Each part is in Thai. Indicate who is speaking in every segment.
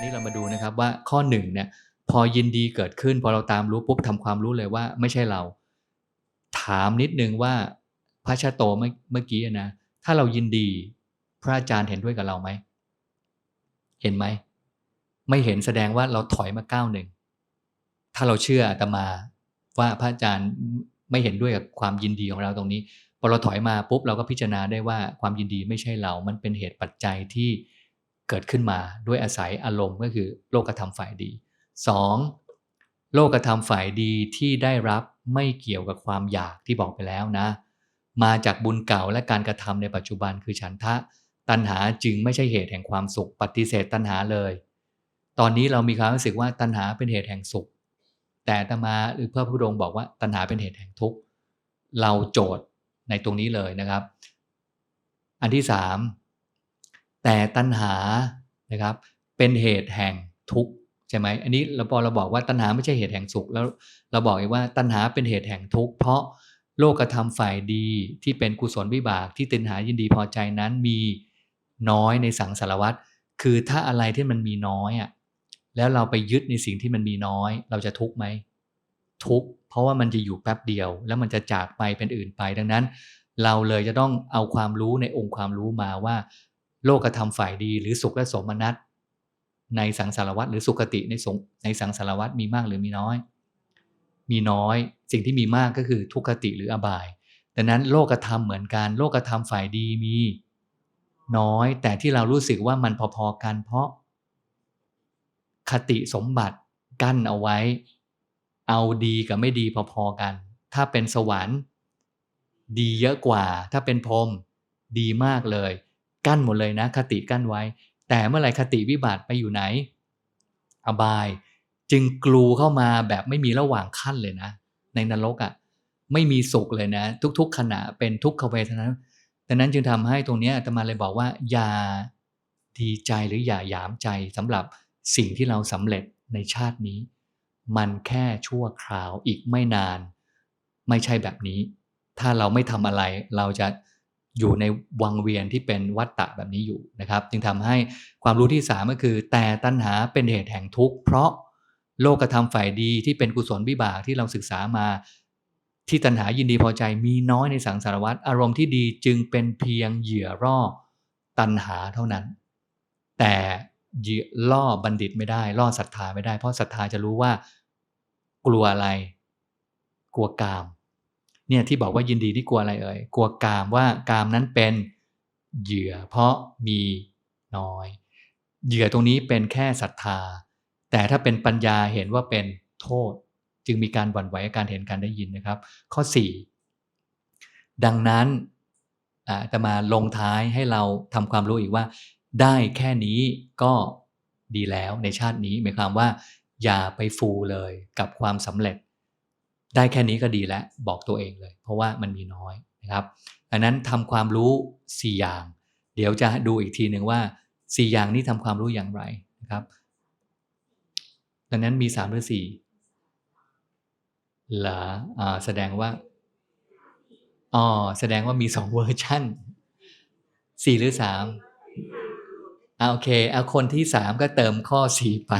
Speaker 1: นนี้เรามาดูนะครับว่าข้อหนึ่งเนี่ยพอยินดีเกิดขึ้น พอเราตามรู้ปุ๊บทำความรู้เลยว่าไม่ใช่เรา ถามนิดนึงว่าพระชาโตเมื่อเมื่อกี้นะถ้าเรายินดีพระอาจารย์เห็นด้วยกับเราไหม เห็นไหม ไม่เห็นแสดงว่าเราถอยมาก้าวหนึ่ง ถ้าเราเชื่ออาตมาว่าพระอาจารย์ไม่เห็นด้วยกับความยินดีของเราตรงนี้ พอเราถอยมาปุ๊บเราก็พิจารณาได้ว่าความยินดีไม่ใช่เรา มันเป็นเหตุปัจจัยที่ เกิดขึ้นมาด้วยอาศัยอารมณ์ก็คือโลกธรรมฝ่ายดี 2. โลกธรรมฝ่ายดีที่ได้รับไม่เกี่ยวกับความอยากที่บอกไปแล้วนะ มาจากบุญเก่าและการกระทำในปัจจุบันคือฉันทะ ตัณหาจึงไม่ใช่เหตุแห่งความสุข ปฏิเสธตัณหาเลย ตอนนี้เรามีความรู้สึกว่าตัณหาเป็นเหตุแห่งสุข แต่ตมาหรือพระพุทธองค์บอกว่าตัณหาเป็นเหตุแห่งทุกข์เราโจทย์ในตรงนี้เลยนะครับ อันที่สาม แต่ตัณหานะครับเป็นเหตุแห่งทุกข์ใช่ไหมอันนี้เราพอเราบอกว่าตัณหาไม่ใช่เหตุแห่งสุขแล้วเราบอกอีกว่าตัณหาเป็นเหตุแห่งทุกข์เพราะโลกธรรมฝ่ายดีที่เป็นกุศลวิบากที่ตัณหายินดีพอใจนั้นมีน้อยในสังสารวัตรคือถ้าอะไรที่มันมีน้อยอะแล้วเราไปยึดในสิ่งที่มันมีน้อย เราจะทุกข์ไหมทุกข์เพราะว่ามันจะอยู่แป๊บเดียว แล้วมันจะจากไปเป็นอื่นไปดังนั้น เราเลยจะต้องเอาความรู้ในองค์ความรู้มาว่า โลกธรรมฝ่ายดีหรือสุขและสมนัตในสังสารวัตรหรือสุขติในสงในสังสารวัตรมีมากหรือมีน้อย มีน้อยสิ่งที่มีมากก็คือทุกขติหรืออบายดังนั้นโลกธรรมเหมือนกันโลกธรรมฝ่ายดีมี น้อยแต่ที่เรารู้สึกว่ามันพอๆกันเพราะ คติสมบัติกั้นเอาไว้ เอาดีกับไม่ดีพอๆกัน ถ้าเป็นสวรรค์ ดีเยอะกว่า ถ้าเป็นพรมดีมากเลย กั้นหมดเลยนะ คติกั้นไว้ แต่เมื่อไหร่คติวิบัติไปอยู่ไหน อบาย จึงกลูเข้ามาแบบไม่มีระหว่างขั้นเลยนะ ในนรกอะ่ะไม่มีสุขเลยนะ ทุก ๆ ขณะเป็นทุกขเวทนาดังนั้นจึงทำให้ตรงนี้อาตมาเลยบอกว่า อย่าดีใจหรืออย่าหยามใจสำหรับสิ่งที่เราสำเร็จในชาตินี้ มันแค่ชั่วคราวอีกไม่นาน ไม่ใช่แบบนี้ ถ้าเราไม่ทำอะไรเราจะ อยู่ในวังเวียนที่เป็นวัฏฏะแบบนี้อยู่นะครับ จึงทำให้ความรู้ที่สามก็คือ แต่ตัณหาเป็นเหตุแห่งทุกข์เพราะโลกธรรมฝ่ายดีที่เป็นกุศลวิบากที่เราศึกษามา ที่ตัณหายินดีพอใจมีน้อยในสังสารวัฏอารมณ์ที่ดีจึงเป็นเพียงเหยื่อร่อตัณหาเท่านั้น แต่ล่อบัณฑิตไม่ได้ล่อศรัทธาไม่ได้เพราะศรัทธาจะรู้ว่ากลัวอะไร กลัวกาม เนี่ยที่บอกว่ายินดีที่กลัวอะไรเอ่ยกลัวกามว่ากามนั้นเป็นเหยื่อเพราะมีน้อย เหยื่อตรงนี้เป็นแค่ศรัทธา แต่ถ้าเป็นปัญญาเห็นว่าเป็นโทษ จึงมีการหวั่นไหวการเห็นการได้ยินนะครับ ข้อ 4 ดังนั้นจะมาลงท้ายให้เราทำความรู้อีกว่า ได้แค่นี้ก็ดีแล้วในชาตินี้หมายความว่า อย่าไปฟูเลยกับความสำเร็จ ได้แค่นี้ก็ดีแล้วบอกตัวเองเลย เพราะว่ามันมีน้อยนะครับดังนั้นทำความรู้ 4 อย่าง เดี๋ยวจะดูอีกทีหนึ่งว่า 4 อย่างนี้ทำความรู้อย่างไรนะครับดังนั้นมี 3 หรือ4หรออแสดงว่าอ๋อแสดงว่ามี 2 เวอร์ชัน4 หรือ3อ่าโอเคเอาคนที่ 3 ก็เติมข้อ 4 ไป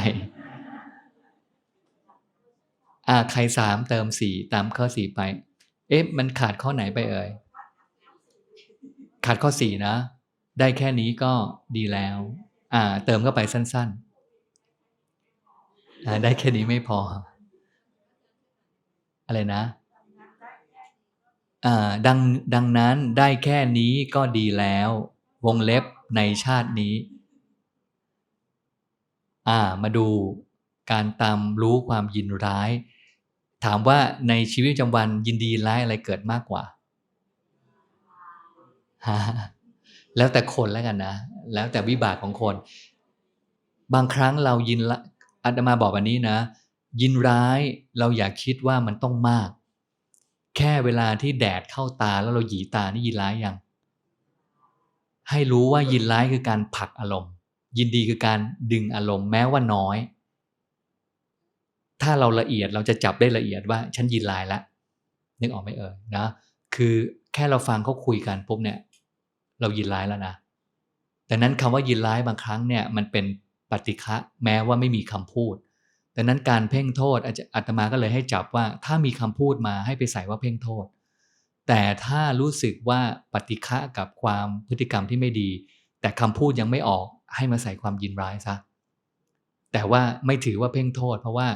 Speaker 1: อ่าใครสามเติมสี่ตามข้อสี่ไป เอ๊ะมันขาดข้อไหนไปเอ่ย ขาดข้อสี่นะ ได้แค่นี้ก็ดีแล้ว อ่า เติมเข้าไปสั้นๆอ่าได้แค่นี้ไม่พอ อะไรนะอ่าดังดังนั้นได้แค่นี้ก็ดีแล้ว วงเล็บในชาตินี้ อ่ามาดูการตามรู้ความยินร้าย ถามว่าในชีวิตประจำวันยินดีร้ายอะไรเกิดมากกว่าแล้วแต่คนแล้วกันนะ แล้วแต่วิบากของคน บางครั้งเรายินละอาตมาบอกแบบนี้นะ ยินร้ายเราอย่าคิดว่ามันต้องมาก แค่เวลาที่แดดเข้าตาแล้วเราหยีตานี่ยินร้ายยัง ให้รู้ว่ายินร้ายคือการผลักอารมณ์ ยินดีคือการดึงอารมณ์แม้ว่าน้อย ถ้าเราละเอียดเราจะจับได้ละเอียดว่าฉันยินลายล้วนึกออกไหมเอ่ยนะ คือแค่เราฟังเขาคุยกันปุ๊บเนี่ย เรายินร้ายแล้วนะดังนั้นคำว่ายินร้ายบางครั้งเนี่ยมันเป็นปฏิฆะแม้ว่าไม่มีคำพูดดังนั้นการเพ่งโทษอาตมาก็เลยให้จับว่าถ้ามีคำพูดมาให้ไปใส่ว่าเพ่งโทษ แต่ถ้ารู้สึกว่าปฏิฆะกับความพฤติกรรมที่ไม่ดี แต่คำพูดยังไม่ออกให้มาใส่ความยินร้ายซะแต่ว่าไม่ถือว่าเพ่งโทษ เพราะว่า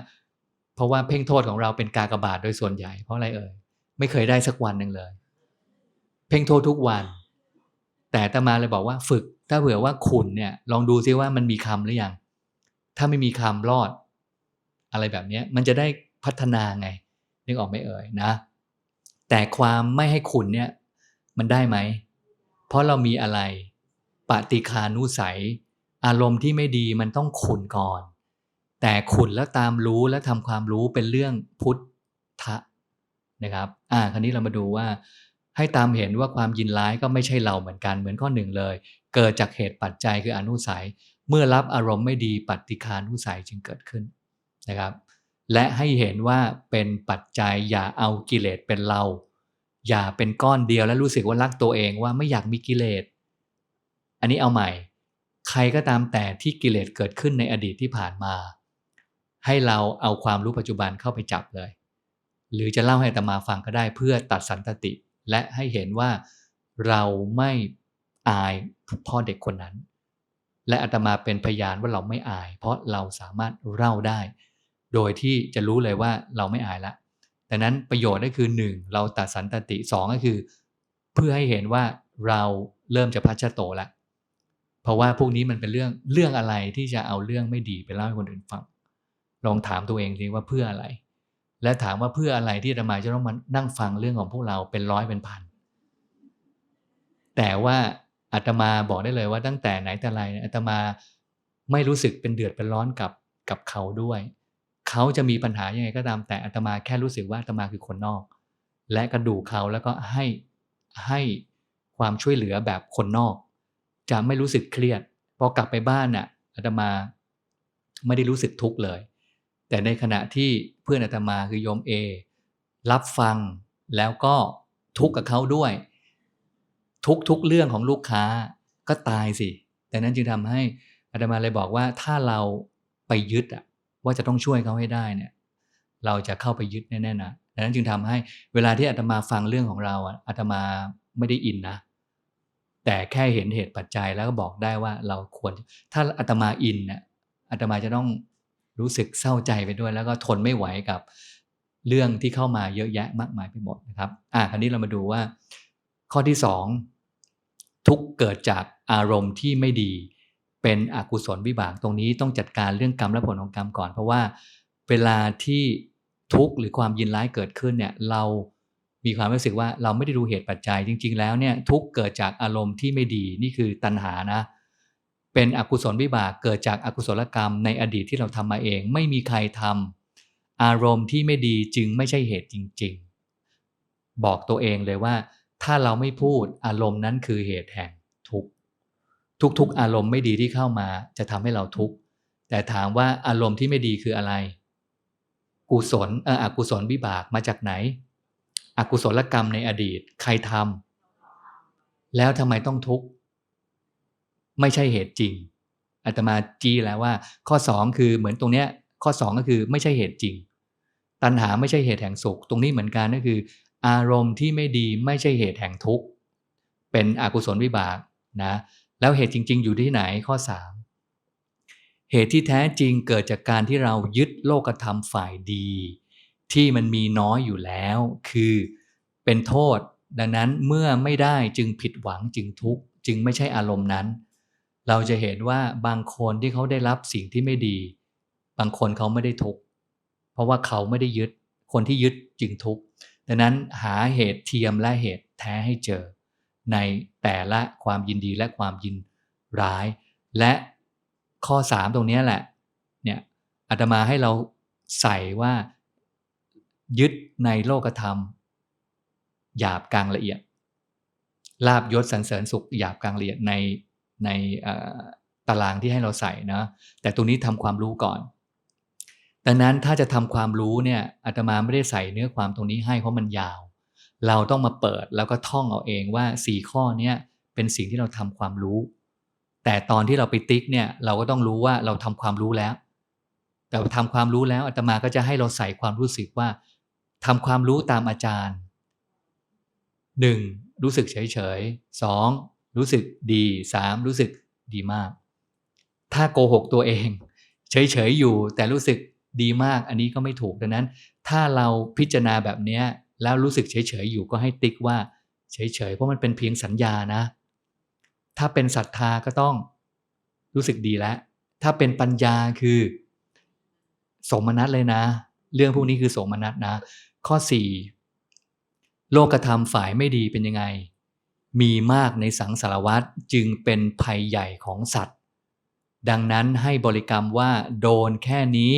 Speaker 1: เพราะว่าเพ่งโทษของเราเป็นกากบาทโดยส่วนใหญ่ เพราะอะไรเอ่ยไม่เคยได้สักวันหนึ่งเลย เพ่งโทษทุกวัน แต่ตมาเลยบอกว่าฝึก ถ้าเผื่อว่าขุนเนี่ย ลองดูซิว่ามันมีคำหรือยัง ถ้าไม่มีคำรอด อะไรแบบนี้มันจะได้พัฒนาไง นึกออกไม่เอ่ยนะ แต่ความไม่ให้ขุนเนี่ย มันได้ไหม เพราะเรามีอะไร ปฏิคานุสัย อารมณ์ที่ไม่ดีมันต้องขุนก่อน แต่ขุนแล้วตามรู้และทำความรู้เป็นเรื่องพุทธะนะครับ อ่า คราวนี้เรามาดูว่า ให้ตามเห็นว่าความยินร้ายก็ไม่ใช่เราเหมือนกันเหมือนข้อหนึ่งเลย เกิดจากเหตุปัจจัยคืออนุสัย เมื่อรับอารมณ์ไม่ดีปฏิคานุสัยจึงเกิดขึ้นนะครับ และให้เห็นว่าเป็นปัจจัยอย่าเอากิเลสเป็นเรา อย่าเป็นก้อนเดียวแล้วรู้สึกว่ารักตัวเองว่าไม่อยากมีกิเลส อันนี้เอาใหม่ ใครก็ตามแต่ที่กิเลสเกิดขึ้นในอดีตที่ผ่านมา ให้เราเอาความรู้ปัจจุบันเข้าไปจับเลย หรือจะเล่าให้ตมาฟังก็ได้เพื่อตัดสันตติ และให้เห็นว่าเราไม่อายพ่อเด็กคนนั้น และอาตมาเป็นพยานว่าเราไม่อาย เพราะเราสามารถเล่าได้ โดยที่จะรู้เลยว่าเราไม่อายละดังนั้นประโยชน์ก็คือ 1. เราตัดสันตติ2ก็คือ เพื่อให้เห็นว่าเราเริ่มจะพัชโตแล้วเพราะว่าพวกนี้มันเป็นเรื่องเรื่องอะไรที่จะเอาเรื่องไม่ดีไปเล่าให้คนอื่นฟัง ลองถามตัวเองสิว่าเพื่ออะไร และถามว่าเพื่ออะไรที่ธรรมาจะต้องมานั่งฟังเรื่องของพวกเราเป็นร้อยเป็นพัน แต่ว่าอาตมาบอกได้เลยว่าตั้งแต่ไหนแต่ไรอาตมาไม่รู้สึกเป็นเดือดเป็นร้อนกับกับเขาด้วย เขาจะมีปัญหายังไงก็ตามแต่อาตมาแค่รู้สึกว่าอาตมาคือคนนอก และกระดูกเขาแล้วก็ให้ให้ความช่วยเหลือแบบคนนอก จะไม่รู้สึกเครียดพอกลับไปบ้านน่ะอาตมาไม่ได้รู้สึกทุกข์เลย แต่ในขณะที่เพื่อนอาตมาคือโยมเอรับฟังแล้วก็ทุกข์กับเขาด้วย ทุกทุกเรื่องของลูกค้าก็ตายสิแต่นั้นจึงทำให้อาตมาเลยบอกว่าถ้าเราไปยึดอะว่าจะต้องช่วยเขาให้ได้เนี่ย เราจะเข้าไปยึดแน่ๆนะดังนั้นจึงทำให้เวลาที่อาตมาฟังเรื่องของเราอาตมาไม่ได้อินนะ แต่แค่เห็นเหตุปัจจัยแล้วก็บอกได้ว่าเราควร ถ้าอาตมาอินเนี่ยอาตมาจะต้อง รู้สึกเศร้าใจไปด้วย แล้วก็ทนไม่ไหวกับเรื่องที่เข้ามาเยอะแยะมากมายไปหมดนะครับ อะคราวนี้เรามาดูว่า ข้อที่สองทุกเกิดจากอารมณ์ที่ไม่ดี เป็นอกุศลวิบากตรงนี้ต้องจัดการเรื่องกรรมและผลของกรรมก่อน เพราะว่าเวลาที่ทุกข์หรือความยินร้ายเกิดขึ้นเนี่ยเรามีความรู้สึกว่าเราไม่ได้ดูเหตุปัจจัยจริง ๆ แล้วเนี่ยทุกเกิดจากอารมณ์ที่ไม่ดีนี่คือตัณหานะ เป็นอกุศลวิบากเกิดจากอากุศลกรรมในอดีตที่เราทำมาเอง ไม่มีใครทำอารมณ์ที่ไม่ดีจึงไม่ใช่เหตุจริง ๆ บอกตัวเองเลยว่า ถ้าเราไม่พูดอารมณ์นั้นคือเหตุแห่งทุกทุกๆ อารมณ์ไม่ดีที่เข้ามาจะทำให้เราทุกข์แต่ถามว่าอารมณ์ที่ไม่ดีคืออะไร กุศลเอออกุศลวิบากมาจากไหน อกุศลกรรมในอดีตใครทำแล้วทำไมต้องทุกข์ ไม่ใช่เหตุจริงอาตมาจีแล้วว่า ข้อสองคือเหมือนตรงเนี้ยข้อสองก็คือไม่ใช่เหตุจริง ตัณหาไม่ใช่เหตุแห่งสุข ตรงนี้เหมือนกันก็คือ อารมณ์ที่ไม่ดีไม่ใช่เหตุแห่งทุกข์เป็นอกุศลวิบากนะแล้วเหตุจริง ๆ อยู่ที่ไหนข้อสามเหตุที่แท้จริงเกิดจากการที่เรายึดโลกธรรมฝ่ายดี ที่มันมีน้อยอยู่แล้ว คือเป็นโทษ ดังนั้นเมื่อไม่ได้จึงผิดหวังจึงทุกข์จึงไม่ใช่อารมณ์นั้น เราจะเห็นว่าบางคนที่เขาได้รับสิ่งที่ไม่ดี บางคนเขาไม่ได้ทุกข์เพราะว่าเขาไม่ได้ยึด คนที่ยึดจึงทุกข์ดังนั้นหาเหตุเทียมและเหตุแท้ให้เจอ ในแต่ละความยินดีและความยินร้าย และข้อสามตรงนี้แหละเนี่ยอาตมาให้เราใส่ว่ายึดในโลกธรรม หยาบกลางละเอียดลาบยศสรรเสริญสุขหยาบกลางละเอียดใน ในตารางที่ให้เราใส่นะ แต่ตรงนี้ทำความรู้ก่อน ดังนั้นถ้าจะทำความรู้เนี่ยอาตมาไม่ได้ใส่เนื้อความตรงนี้ให้เพราะมันยาว เราต้องมาเปิดแล้วก็ท่องเอาเองว่าสี่ข้อเนี้เป็นสิ่งที่เราทำความรู้ แต่ตอนที่เราไปติ๊กเนี่ยเราก็ต้องรู้ว่าเราทำความรู้แล้ว แต่ทำความรู้แล้วอาตมาก็จะให้เราใส่ความรู้สึกว่าทำความรู้ตามอาจารย์หนึ่งรู้สึกเฉยเฉยสอง รู้สึกดีสามรู้สึกดีมาก ถ้าโกหกตัวเอง เฉยเฉยอยู่แต่รู้สึกดีมากอันนี้ก็ไม่ถูกดังนั้น ถ้าเราพิจารณาแบบนี้แล้วรู้สึกเฉยเฉยอยู่ก็ให้ติ๊กว่าเฉยเฉยเพราะมันเป็นเพียงสัญญานะ ถ้าเป็นศรัทธาก็ต้องรู้สึกดีแล้ว ถ้าเป็นปัญญาคือ สมนัตเลยนะ เรื่องพวกนี้คือสมนัตนะ ข้อสี่โลกธรรมฝ่ายไม่ดีเป็นยังไง มีมากในสังสารวัตรจึงเป็นภัยใหญ่ของสัตว์ ดังนั้นให้บริกรรมว่าโดนแค่นี้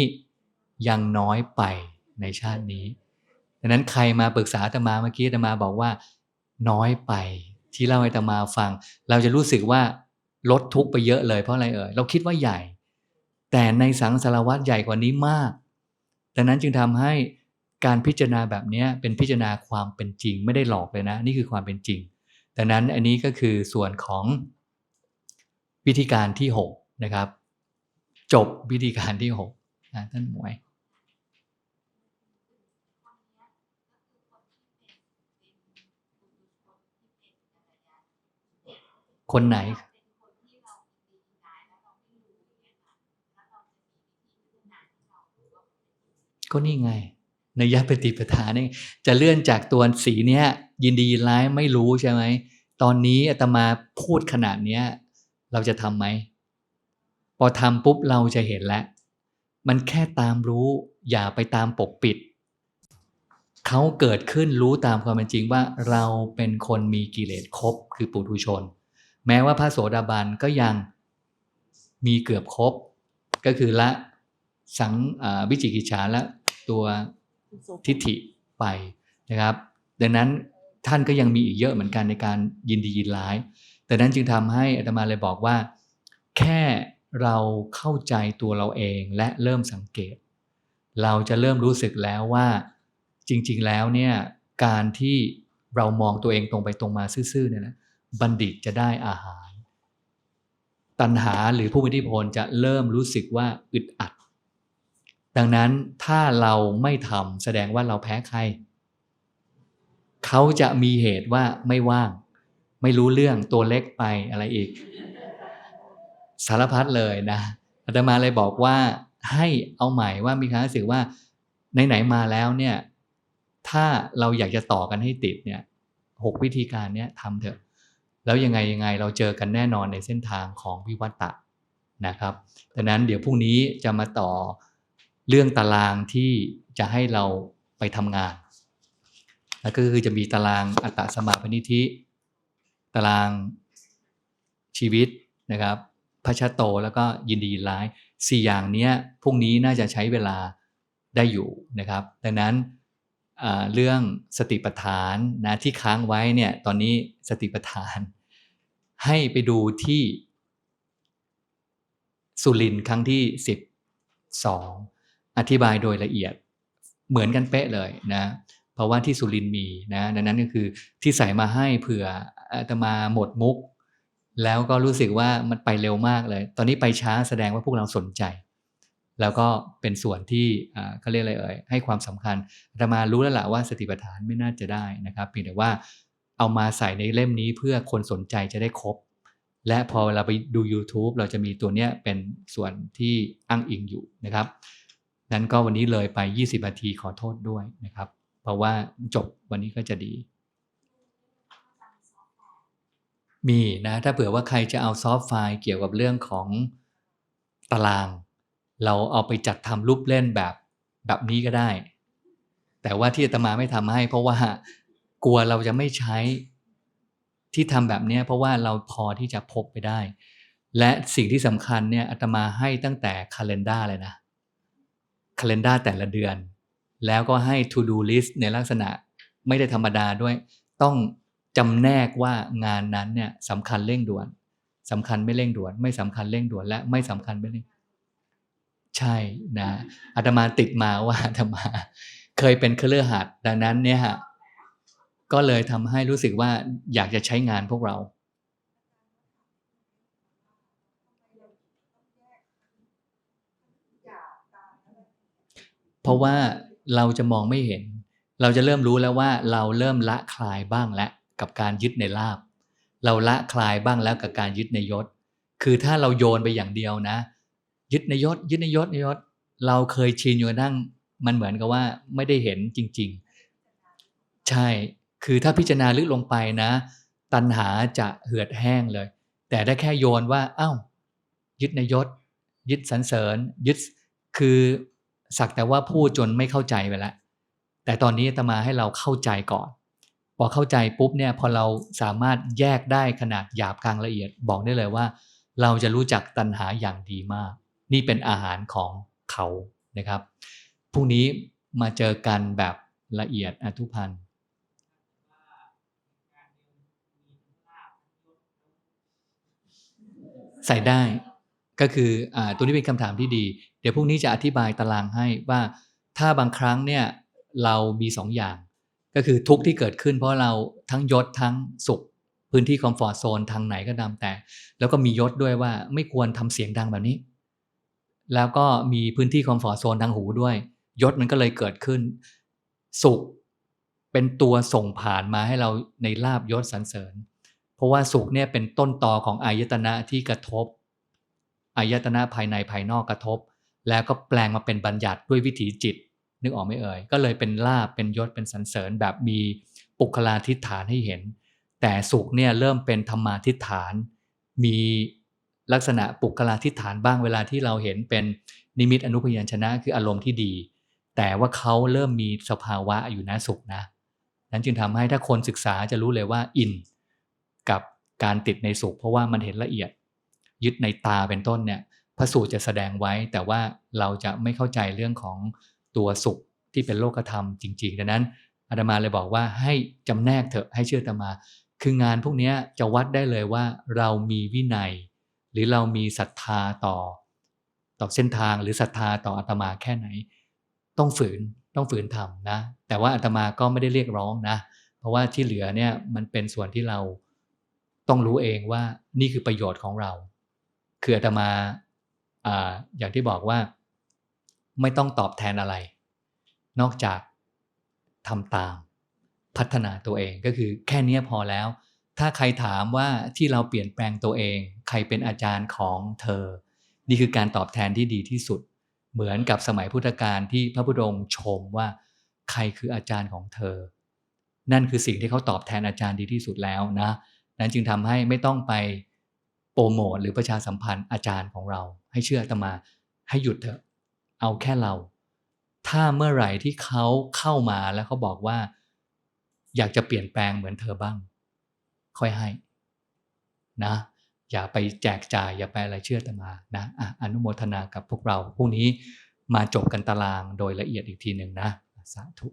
Speaker 1: ยังน้อยไปในชาตินี้ ดังนั้นใครมาปรึกษาตมาเมื่อกี้ตมาบอกว่า น้อยไปที่เล่าให้ตมาฟัง เราจะรู้สึกว่าลดทุกไปเยอะเลยเพราะอะไรเอ่ยเราคิดว่าใหญ่ แต่ในสังสารวัตรใหญ่กว่านี้มาก ดังนั้นจึงทำให้การพิจารณาแบบนี้เป็นพิจารณาความเป็นจริงไม่ได้หลอกเลยนะ นี่คือความเป็นจริง ดังนั้นอันนี้ก็คือส่วนของวิธีการที่ 6 นะครับ จบวิธีการที่6นะท่านหมวยคนไหน ก็นี่ไง ในยะปฏิปทานี่จะเลื่อนจากตัวสีเนี้ยยินดียินร้ายไม่รู้ใช่ไหม ตอนนี้อาตมาพูดขนาดเนี้ยเราจะทำไหม พอทำปุ๊บเราจะเห็นแล้ว มันแค่ตามรู้อย่าไปตามปกปิด เขาเกิดขึ้นรู้ตามความเป็นจริงว่าเราเป็นคนมีกิเลสครบคือปุถุชน แม้ว่าพระโสดาบันก็ยังมีเกือบครบ ก็คือละสังวิจิกิจฉาและตัว ทิฏฐิไปนะครับ ดังนั้นท่านก็ยังมีอีกเยอะเหมือนกันในการยินดียินร้าย แต่นั้นจึงทำให้อาตมาเลยบอกว่า แค่เราเข้าใจตัวเราเองและเริ่มสังเกต เราจะเริ่มรู้สึกแล้วว่าจริง ๆ แล้วเนี่ยการที่เรามองตัวเองตรงไปตรงมาซื่อๆเนี่ยนะบัณฑิตจะได้อาหาร ตัณหาหรือผู้มีอิทธิพลจะเริ่มรู้สึกว่าอึดอัด ดังนั้นถ้าเราไม่ทำแสดงว่าเราแพ้ใคร เขาจะมีเหตุว่าไม่ว่าง ไม่รู้เรื่องตัวเล็กไปอะไรอีก สารพัดเลยนะอาตมาเลยบอกว่าให้เอาใหม่ว่ามีความรู้สึกว่าไหนๆมาแล้วเนี่ย ถ้าเราอยากจะต่อกันให้ติดเนี่ยหกวิธีการเนี้ยทำเถอะ แล้วยังไงยังไงเราเจอกันแน่นอนในเส้นทางของวิวัตตะนะครับดังนั้นเดี๋ยวพรุ่งนี้จะมาต่อ เรื่องตารางที่จะให้เราไปทำงานแล้วก็คือจะมีตารางอัตตสมาปณิธิ ตารางชีวิตนะครับพระชาโตแล้วก็ยินดีร้ายสี่อย่างนี้พรุ่งนี้น่าจะใช้เวลาได้อยู่นะครับ ดังนั้นเรื่องสติปัฏฐานนะที่ค้างไว้เนี่ยตอนนี้สติปัฏฐาน ให้ไปดูที่สุรินครั้งที่สิบส อธิบายโดยละเอียดเหมือนกันเป๊ะเลยนะ เพราะว่าที่สุรินมีนะ ดังนั้นก็คือที่ใส่มาให้เผื่ออาตมาหมดมุก แล้วก็รู้สึกว่ามันไปเร็วมากเลย ตอนนี้ไปช้าแสดงว่าพวกเราสนใจ แล้วก็เป็นส่วนที่เขาเรียกอะไรเอ่ยให้ความสำคัญอาตมารู้แล้วแหละว่าสติปัฏฐานไม่น่าจะได้นะครับเพียงแต่ว่าเอามาใส่ในเล่มนี้เพื่อคนสนใจจะได้ครบ และพอเราไปดู YouTube เราจะมีตัวเนี้ยเป็นส่วนที่อ้างอิงอยู่นะครับ นั้นก็วันนี้เลยไป 20นาทีขอโทษด้วยนะครับ เพราะว่าจบวันนี้ก็จะดี มีนะ ถ้าเผื่อว่าใครจะเอาซอฟต์ไฟล์เกี่ยวกับเรื่องของตาราง เราเอาไปจัดทำรูปเล่นแบบแบบนี้ก็ได้ แต่ว่าที่อาตมาไม่ทำให้ เพราะว่ากลัวเราจะไม่ใช้ที่ทำแบบนี้เพราะว่าเราพอที่จะพกไปได้ และสิ่งที่สำคัญเนี่ยอาตมาให้ตั้งแต่คาล endar เลยนะ คาล endar แต่ละเดือน แล้วก็ให้ to do list ในลักษณะไม่ได้ธรรมดาด้วย ต้องจำแนกว่างานนั้นเนี่ยสำคัญเร่งด่วนสำคัญไม่เร่งด่วน ไม่สำคัญเร่งด่วนและไม่สำคัญไม่เร่ง ใช่นะอาตมาติดมาว่าอาตมา เคยเป็นเครือหัดดังนั้นเนี่ยฮะก็เลยทำให้รู้สึกว่าอยากจะใช้งานพวกเรา เพราะว่าเราจะมองไม่เห็น เราจะเริ่มรู้แล้วว่าเราเริ่มละคลายบ้างแล้วกับการยึดในลาบ เราละคลายบ้างแล้วกับการยึดในยศ คือถ้าเราโยนไปอย่างเดียวนะ ยึดในยศ ยึดในยศในยศ เราเคยชินอยู่นั่ง มันเหมือนกับว่าไม่ได้เห็นจริง ๆ ใช่ คือถ้าพิจารณาลึกลงไปนะ ตัณหาจะเหือดแห้งเลย แต่ได้แค่โยนว่า เอ้า ยึดในยศ ยึดสรรเสริญ ยึด คือ สักแต่ว่าพูดจนไม่เข้าใจไปแล้วแต่ตอนนี้อาตมาให้เราเข้าใจก่อน พอเข้าใจปุ๊บเนี่ยพอเราสามารถแยกได้ขนาดหยาบกลางละเอียดบอกได้เลยว่า เราจะรู้จักตัณหาอย่างดีมาก นี่เป็นอาหารของเขานะครับพรุ่งนี้มาเจอกันแบบละเอียดอทุพันธ์ใส่ได้ก็คืออตัวนี้เป็นคำถามที่ดี ดี๋ยวพรุ่งนี้จะอธิบายตารางให้ว่าถ้าบางครั้งเนี่ยเรามีสองอย่าง ก็คือทุกข์ที่เกิดขึ้นเพราะเราทั้งยศทั้งสุข พื้นที่คอมฟอร์ทโซนทางไหนก็ตามแต่ แล้วก็มียศด้วยว่าไม่ควรทำเสียงดังแบบนี้ แล้วก็มีพื้นที่คอมฟอร์ทโซนทางหูด้วย ยศมันก็เลยเกิดขึ้น สุขเป็นตัวส่งผ่านมาให้เราในลาบยศสรรเสริญ เพราะว่าสุขเนี่ยเป็นต้นตอของอายตนะที่กระทบอายตนะภายในภายนอกกระทบ แล้วก็แปลงมาเป็นบัญญัติด้วยวิถีจิต นึกออกไหม่เอ่ย ก็เลยเป็นลาบเป็นยศเป็นสรรเสริญแบบมีปุคลาทิฏฐานให้เห็น แต่สุขเนี่ยเริ่มเป็นธรรมาทิฏฐาน มีลักษณะปุคลาทิฏฐานบ้างเวลาที่เราเห็นเป็นนิมิตอนุพยัญชนะคืออารมณ์ที่ดี แต่ว่าเขาเริ่มมีสภาวะอยู่นะสุขนะ นั้นจึงทำให้ถ้าคนศึกษาจะรู้เลยว่าอิน กับการติดในสุข เพราะว่ามันเห็นละเอียด ยึดในตาเป็นต้นเนี่ย พระสูตรจะแสดงไว้ แต่ว่าเราจะไม่เข้าใจเรื่องของตัวสุขที่เป็นโลกธรรมจริงๆดังนั้นอาตมาเลยบอกว่าให้จำแนกเถอะให้เชื่ออาตมา คืองานพวกนี้จะวัดได้เลยว่าเรามีวินัย หรือเรามีศรัทธาต่อ ต่อเส้นทางหรือศรัทธาต่ออาตมาแค่ไหน ต้องฝืนต้องฝืนทำนะ แต่ว่าอาตมาก็ไม่ได้เรียกร้องนะ เพราะว่าที่เหลือเนี่ยมันเป็นส่วนที่เราต้องรู้เองว่านี่คือประโยชน์ของเรา คืออาตมา ออย่างที่บอกว่า ไม่ต้องตอบแทนอะไร นอกจากทำตามพัฒนาตัวเองก็คือแค่นี้พอแล้ว ถ้าใครถามว่าที่เราเปลี่ยนแปลงตัวเอง ใครเป็นอาจารย์ของเธอ นี่คือการตอบแทนที่ดีที่สุด เหมือนกับสมัยพุทธกาลที่พระพุทธองค์ชมว่า ใครคืออาจารย์ของเธอ นั่นคือสิ่งที่เขาตอบแทนอาจารย์ดีที่สุดแล้วนะนั้นจึงทำให้ไม่ต้องไปโปรโมทหรือประชาสัมพันธ์อาจารย์ของเรา ให้เชื่ออาตมา ให้หยุดเถอะ เอาแค่เรา ถ้าเมื่อไหร่ที่เขาเข้ามาแล้วเขาบอกว่า อยากจะเปลี่ยนแปลงเหมือนเธอบ้าง ค่อยให้นะ อย่าไปแจกจ่ายอย่าไปอะไรเชื่ออาตมานะอะอนุโมทนากับพวกเราพรุ่งนี้มาจบกันตารางโดยละเอียดอีกทีหนึ่งนะ สาธุ